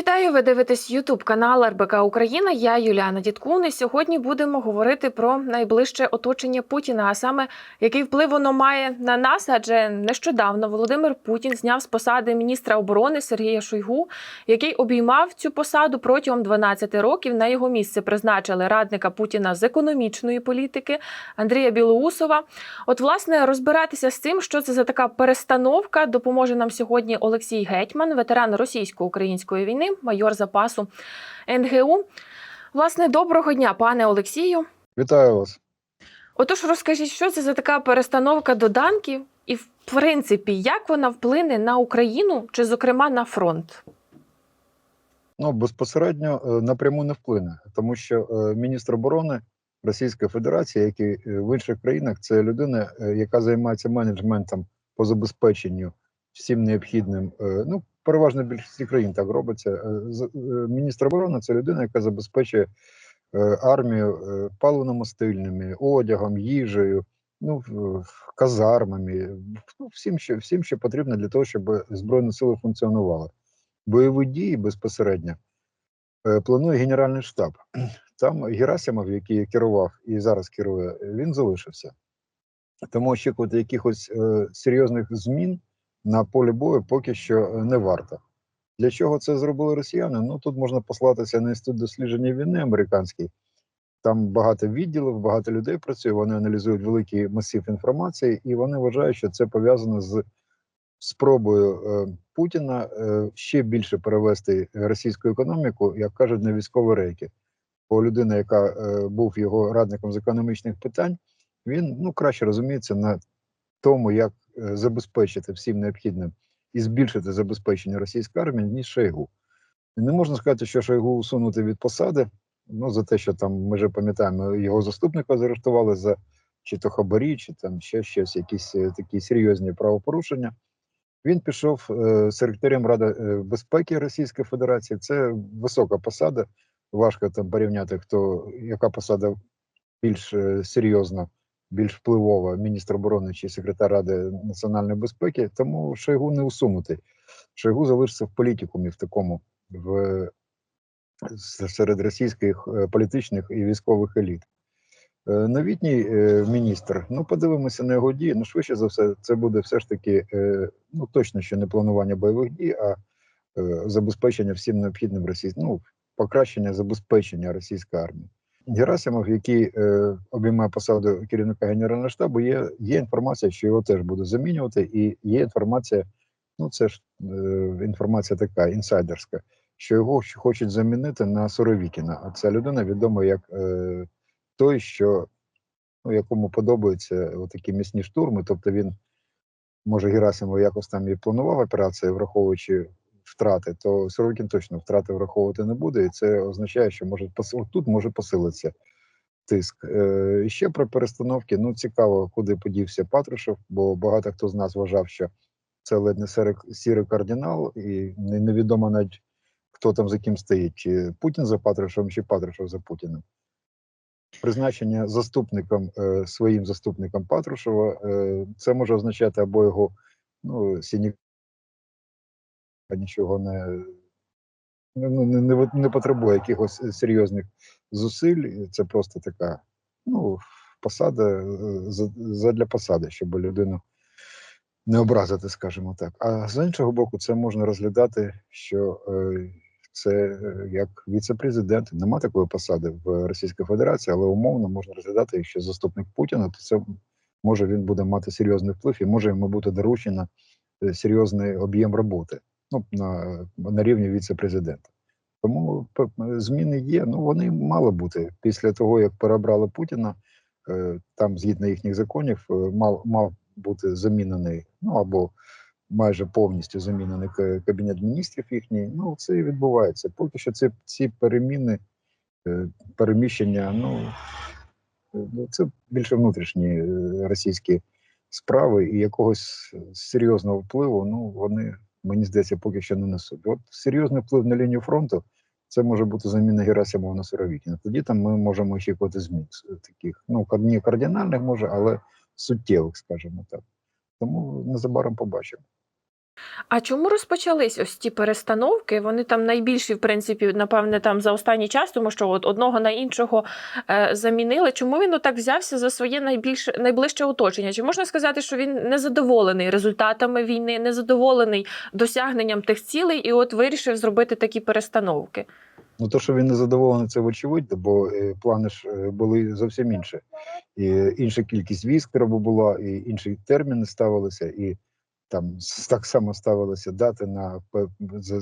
Вітаю! Ви дивитесь Ютуб канал РБК Україна. Я Юліана Діткун. І сьогодні будемо говорити про найближче оточення Путіна, а саме який вплив воно має на нас. Адже нещодавно Володимир Путін зняв з посади міністра оборони Сергія Шойгу, який обіймав цю посаду протягом 12 років. На його місце призначили радника Путіна з економічної політики Андрія Білоусова. От, власне, розбиратися з цим, що це за така перестановка, допоможе нам сьогодні Олексій Гетьман, ветеран російсько-української війни, майор запасу НГУ. Власне, доброго дня, пане Олексію. Вітаю вас. Отож, розкажіть, що це за така перестановка доданків, і в принципі, як вона вплине на Україну чи, зокрема, на фронт? Ну безпосередньо е, напряму не вплине, тому що е, міністр оборони Російської Федерації, як і е, в інших країнах, це людина, яка займається менеджментом по забезпеченню всім необхідним. Ну, переважно більшості країн так робиться. Е, е, Міністр оборони це людина, яка забезпечує е, армію е, паливно-мастильними, одягом, їжею, ну казармами, ну, всім, що всім, що потрібно для того, щоб збройні сили функціонували. Бойові дії безпосередньо планує Генеральний штаб. Там Герасимов, який керував і зараз керує, він залишився. Тому очікувати якихось е, серйозних змін на полі бою поки що е, не варто. Для чого це зробили росіяни? Ну тут можна послатися на інститут дослідження війни американський. Там багато відділів, багато людей працює. Вони аналізують великий масив інформації, і вони вважають, що це пов'язано з спробою е, Путіна е, ще більше перевести російську економіку, як кажуть, на військові рейки. Бо людина, яка е, був його радником з економічних питань, він ну краще розуміється на тому, як забезпечити всім необхідним і збільшити забезпечення російської армії, ніж Шойгу. Не можна сказати, що Шойгу усунути від посади. Ну за те, що там ми вже пам'ятаємо, його заступника заарештували за чи то хабарі, чи там ще щось, якісь е, такі серйозні правопорушення. Він пішов е, секретарем Ради е, безпеки Російської Федерації. Це висока посада. Важко там порівняти, хто яка посада більш е, серйозна, більш впливова, міністр оборони чи секретар Ради національної безпеки. Тому Шойгу не усунути. Шойгу залишиться в політикумі в такому в серед російських е, політичних і військових еліт. Е, Новітній е, міністр, ну подивимося на його дії. Ну, швидше за все, це буде все ж таки, ну точно ще не планування бойових дій, а забезпечення всім необхідним російським, ну, покращення забезпечення російської армії. Герасимов, який е, обіймає посаду керівника Генерального штабу, є, є інформація, що його теж будуть замінювати, і є інформація, ну це ж е, інформація така інсайдерська, що його хочуть замінити на Соровікіна. А ця людина відома як е, той, що ну, якому подобаються такі місні штурми. Тобто він, може, Герасимов якось там і планував операцію, враховуючи втрати, то Сорокін точно втрати враховувати не буде, і це означає, що може тут може посилитися тиск. Е, ще про перестановки. Ну цікаво, куди подівся Патрушев, бо багато хто з нас вважав, що це ледь не сірий, кардинал, і невідомо навіть хто там за ким стоїть, чи Путін за Патрушевом, чи Патрушев за Путіним. Призначення заступником е, своїм заступником Патрушева е, це може означати або його ну, нічого не, ну, не, не, не, потребує якихось серйозних зусиль. Це просто така ну, посада е, задля посади, щоб людину не образити, скажімо так. А з іншого боку, це можна розглядати, що е, це е, як віце-президент. Нема такої посади в Російській Федерації, але умовно можна розглядати, якщо заступник Путіна, то це може він буде мати серйозний вплив і може йому бути доручено е, серйозний об'єм роботи ну, на, на рівні віце-президента. Тому зміни є. Ну вони мали бути після того, як перебрали Путіна. е, Там, згідно їхніх законів, е, мав мав бути замінений, ну або майже повністю замінений кабінет міністрів їхній. Ну це і відбувається. Поки що ці, ці переміни, е, переміщення, ну ну, це більше внутрішні російські справи, і якогось серйозного впливу, ну вони мені здається, поки що не несуть. От серйозний вплив на лінію фронту. Це може бути заміна Герасимова на Суровікіна. Тоді там ми можемо очікувати змін е, таких, ну не кардинальних може, але суттєвих, скажімо так. Тому незабаром побачимо. А чому розпочались ось ті перестановки? Вони там найбільші, в принципі, напевне, там за останній час, тому що от одного на іншого е, замінили. Чому він отак взявся за своє найбільше найближче оточення? Чи можна сказати, що він незадоволений результатами війни, незадоволений досягненням тих цілей, і от вирішив зробити такі перестановки? Ну, то, що він не задоволений, це вочевидь, бо е, плани ж е, були зовсім інші. І інша кількість військ треба була, і інші терміни ставилися, і там так само ставилися дати на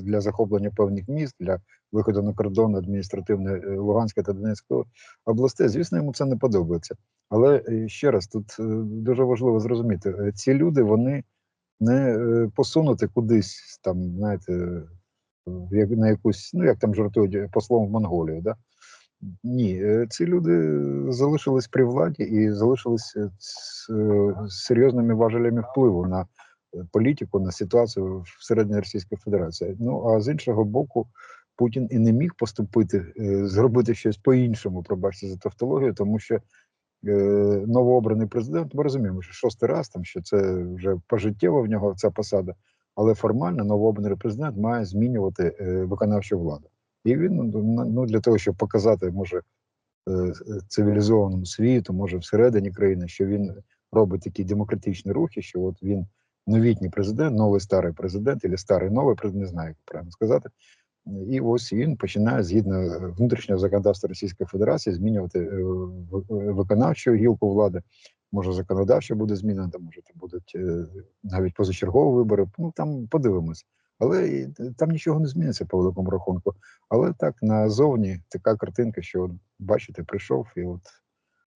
для захоплення певних міст, для виходу на кордон адміністративної е, Луганської та Донецької областей. Звісно, йому це не подобається. Але е, ще раз тут е, дуже важливо зрозуміти: ці люди вони не посунути кудись там, знаєте, на якусь, ну як там жартують послом в Монголію, да? Ні, ці люди залишились при владі і залишились серйозними важелями впливу на політику, на ситуацію всередині Російської Федерації. Ну а з іншого боку, Путін і не міг поступити, е, зробити щось по-іншому, пробачте за тавтологію, тому що е, новообраний президент, ми розуміємо, що шостий раз там, що це вже пожиттєво в нього ця посада, але формально новообраний президент має змінювати е, виконавчу владу. І він ну, ну для того, щоб показати, може цивілізованому світу, може всередині країни, що він робить такі демократичні рухи, що от він новітній президент, новий старий президент, або старий новий президент, не знаю, як правильно сказати. І ось він починає згідно е, внутрішнього законодавства Російської Федерації змінювати е, е, виконавчу гілку влади. Може, законодавча буде змінена, може, там будуть навіть позачергові вибори. Ну там подивимось. Але там нічого не зміниться по великому рахунку. Але так назовні така картинка, що от, бачите, прийшов і от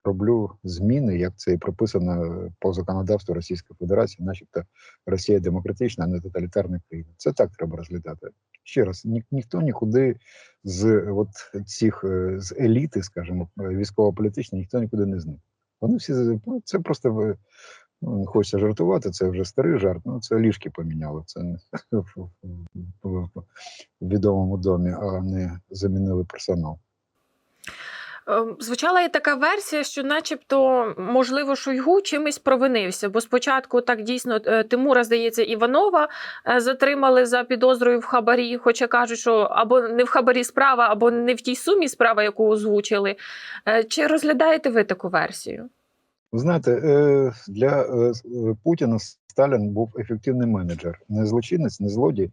роблю зміни, як це і прописано по законодавству Російської Федерації, начебто Росія демократична, а не тоталітарна країна. Це так треба розглядати. Ще раз, ні, ніхто нікуди з от цих е, з еліти, скажімо, е, військово-політичної, ніхто нікуди не зник. Вони всі ну, це просто ну, не хочеться жартувати, це вже старий жарт. Ну це ліжки поміняли. Це не в відомому домі, а не замінили персонал. Ем, Звучала і така версія, що, начебто, можливо, Шойгу чимось провинився, бо спочатку так дійсно е, Тимура, здається, Іванова е, затримали за підозрою в хабарі, хоча кажуть, що або не в хабарі справа, або не в тій сумі справа, яку озвучили. Е, Чи розглядаєте ви таку версію? Знаєте, для Путіна Сталін був ефективний менеджер, не злочинець, не злодій,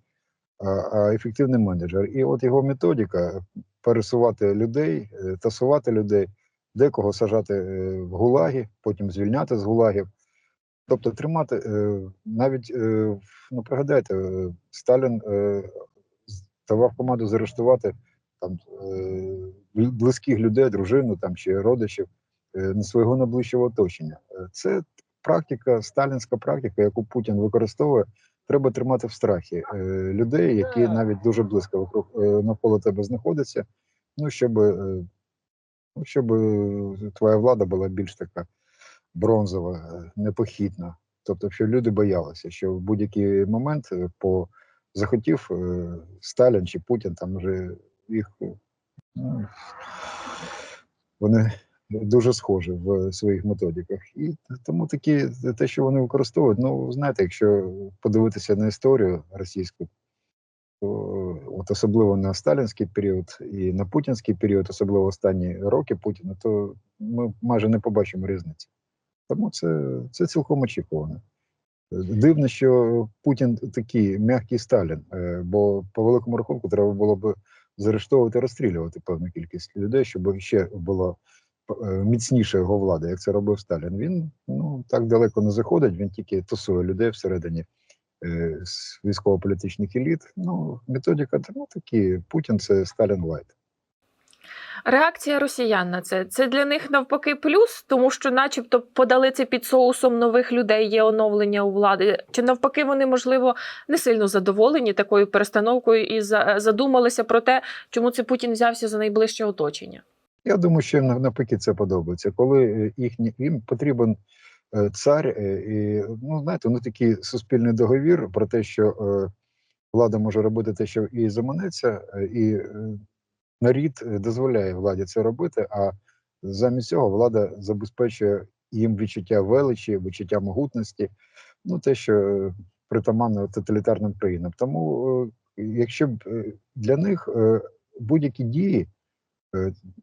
а ефективний менеджер. І от його методика пересувати людей, е, тасувати людей, декого сажати е, в гулаги, потім звільняти з гулагів. Тобто тримати е, навіть ну пригадайте, Сталін давав команду заарештувати там близьких людей, дружину там чи родичів свого найближчого оточення. Це практика, сталінська практика, яку Путін використовує. Треба тримати в страхі е, людей, які навіть дуже близько вокруг е, навколо тебе знаходяться. Ну щоб, е, ну, щоб е, твоя влада була більш така бронзова, е, непохитна. Тобто, щоб люди боялися, що в будь-який момент е, по захотів е, Сталін чи Путін там вже їх ну, вони дуже схожі в своїх методиках. І тому такі те, що вони використовують, ну знаєте, якщо подивитися на історію російську, то от особливо на сталінський період і на путінський період, особливо останні роки Путіна, то ми майже не побачимо різниці. Тому це, це цілком очікувано. Дивно, що Путін такий м'який Сталін, е, бо по великому рахунку треба було б заарештовувати, розстрілювати певну кількість людей, щоб ще було е, міцніша його влада, як це робив Сталін. Він ну так далеко не заходить, він тільки тусує людей всередині е, військово-політичних еліт. Ну, методика ну, такі. Путін це Сталін Лайт. Реакція росіян на це це для них навпаки плюс, тому що, начебто, подали це під соусом нових людей, є оновлення у влади. Чи навпаки, вони можливо не сильно задоволені такою перестановкою і задумалися про те, чому це Путін взявся за найближче оточення. Я думаю, що їм навпаки це подобається. Коли е, їхні їм потрібен е, цар, е, і ну знаєте, ну такий суспільний договір про те, що влада може робити те, що їй заманеться, і нарід дозволяє владі це робити. А замість цього влада забезпечує їм відчуття величі, відчуття могутності. Ну те, що притаманно тоталітарним країнам. Тому, якщо б для них будь-які дії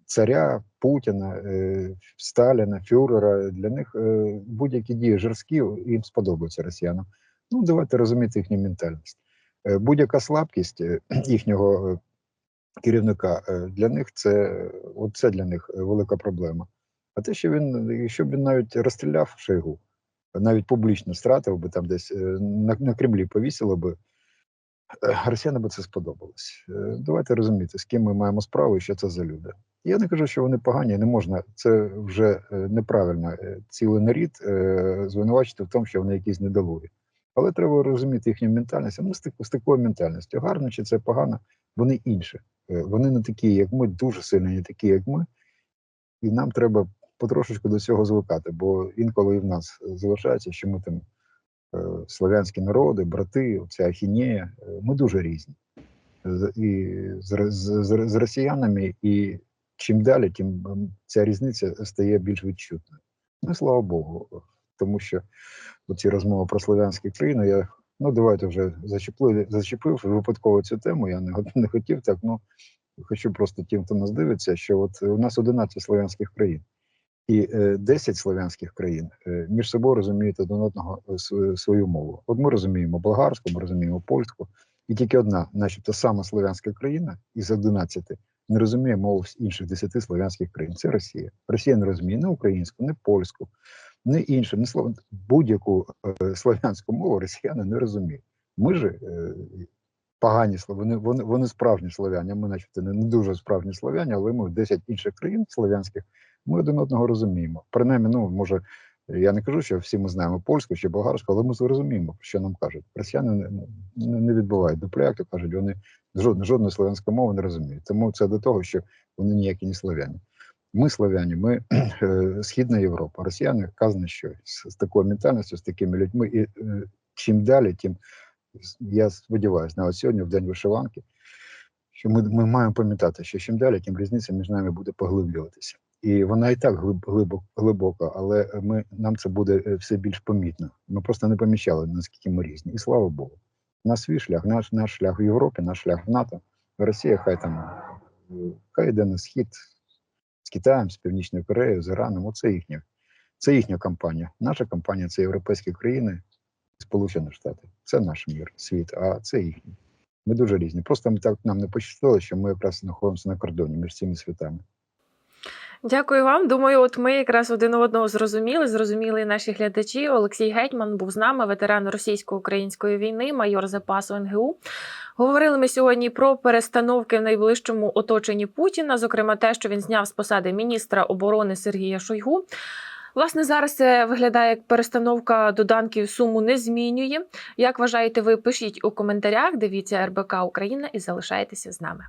царя Путіна, е, Сталіна, Фюрера, для них е, будь-які дії жорсткі їм сподобаються росіянам. Ну, давайте розуміти їхню ментальність. Е, Будь-яка слабкість е, їхнього е, керівника для них це, от для них велика проблема. А те, що він, якщо б він навіть розстріляв Шойгу, навіть публічно стратив би там десь на, на Кремлі повісило би, росіянам би це сподобалось. Е, Давайте розуміти, з ким ми маємо справу і що це за люди. Я не кажу, що вони погані, не можна. Це вже е, неправильно е, цілий нарід е, звинувачити в тому, що вони якісь недолугі. Але треба розуміти їхню ментальність. А ми з, так- з такою ментальністю. Гарно чи це погано, вони інші. Е, Вони не такі, як ми, дуже сильно не такі, як ми. І нам треба потрошечку до цього звикати, бо інколи і в нас залишається, що ми там е, славянські народи, брати, ця ахінея, е, ми дуже різні. І з, з, з, з росіянами, і чим далі, тим ця різниця стає більш відчутною. Ну, слава Богу, тому що оці розмови про славянські країни, я ну давайте вже зачепили, зачепив випадково цю тему. Я не, не хотів так. Ну хочу просто тим, хто нас дивиться, що от у нас 11 славянських країн. І е, 10 славянських країн е, між собою розуміють один одного е, свою мову. От ми розуміємо болгарську, ми розуміємо польську, і тільки одна, начебто, сама славянська країна із 11 не розуміє мову інших 10 славянських країн. Це Росія. Росія не розуміє не українську, не польську, не іншу, не слов... будь-яку е, славянську мову росіяни не розуміють. Ми ж е, погані вони, вони, вони справжні славяні. а Ми, начебто, не, дуже справжні славяні, але ми в 10 інших країн славянських ми один одного розуміємо. Принаймні, ну може, я не кажу, що всі ми знаємо польську чи болгарську, але ми зрозуміємо, що нам кажуть. Росіяни не, не, відбувають дупля, як кажуть, вони жодної жодної слов'янської мови не розуміють. Тому це до того, що вони ніякі не славяні. Ми славяні, ми е, Східна Європа. Росіяни казано, що з, з такою ментальністю, з такими людьми, і е, чим далі, тим я сподіваюся, навіть сьогодні, в день вишиванки, що ми, ми маємо пам'ятати, що чим далі, тим різниця між нами буде поглиблюватися. І вона і так глиб, глибок, глибока, але ми, нам це буде е, все більш помітно. Ми просто не помічали, наскільки ми різні. І слава Богу. У нас свій шлях, наш, наш шлях в Європі, наш шлях в НАТО. Росія хай там е, хай йде на схід з Китаєм, з Північною Кореєю, з Іраном. Оце їхня, це їхня кампанія. Наша кампанія це європейські країни, Сполучені Штати. Це наш мір, світ, а це їхній. Ми дуже різні. Просто ми так нам не пощастило, що ми якраз знаходимося на кордоні між цими світами. Дякую вам. Думаю, от ми якраз один одного зрозуміли. Зрозуміли і наші глядачі. Олексій Гетьман був з нами, ветеран російсько-української війни, майор запасу НГУ. Говорили ми сьогодні про перестановки в найближчому оточенні Путіна, зокрема те, що він зняв з посади міністра оборони Сергія Шойгу. Власне, зараз це виглядає як перестановка доданків суму не змінює. Як вважаєте ви? Пишіть у коментарях. Дивіться РБК Україна і залишайтеся з нами.